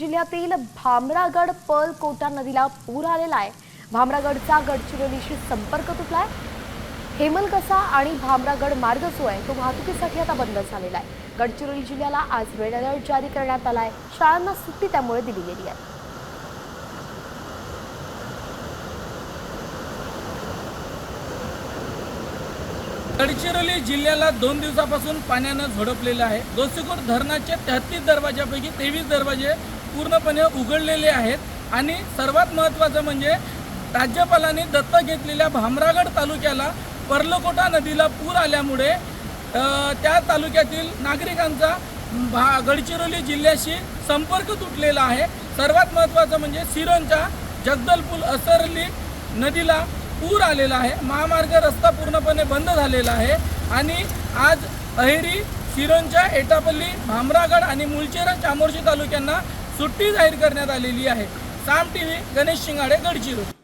जिल्ह्यातील भामरागड पर्ल कोटा नदीला पूर आलेला आहे. भामरागडचा गडचिरोलीशी संपर्क तुटलाय. हेमलकसा आणि भामरागड मार्ग जो आहे तो वाहतुकीसाठी आता बंद झालेला आहे. गडचिरोली जिल्ह्याला आज रेड अलर्ट जारी करण्यात आला आहे. शाळांना सुट्टी त्यामुळे दिली गेली आहे. गडचिरोली जिल्ह्याला दोन दिवसापासून पाण्यानं झोडपलेलं आहे. गोसीखोर धरणाचे तेहतीस दरवाजापैकी तेवीस दरवाजे पूर्णपणे उघडलेले आहेत. आणि सर्वात महत्त्वाचं म्हणजे राज्यपालांनी दत्तक घेतलेल्या भामरागड तालुक्याला पर्लकोटा नदीला पूर आल्यामुळे त्या तालुक्यातील नागरिकांचा भा गडचिरोली जिल्ह्याशी संपर्क तुटलेला आहे. सर्वात महत्त्वाचं म्हणजे सिरोंच्या जगदलपूल असरली नदीला पूर आलेला आहे. महामार्ग रस्ता पूर्णपणे बंद झालेला आहे. आणि आज अहेरी सिरोंच्या एटापल्ली भामरागड आणि मुलचेरा चामोर्शी तालुक्यांना सुट्टी जाहीर करण्यात आलेली आहे. Saam T V Ganesh Shingade Gadchiroli.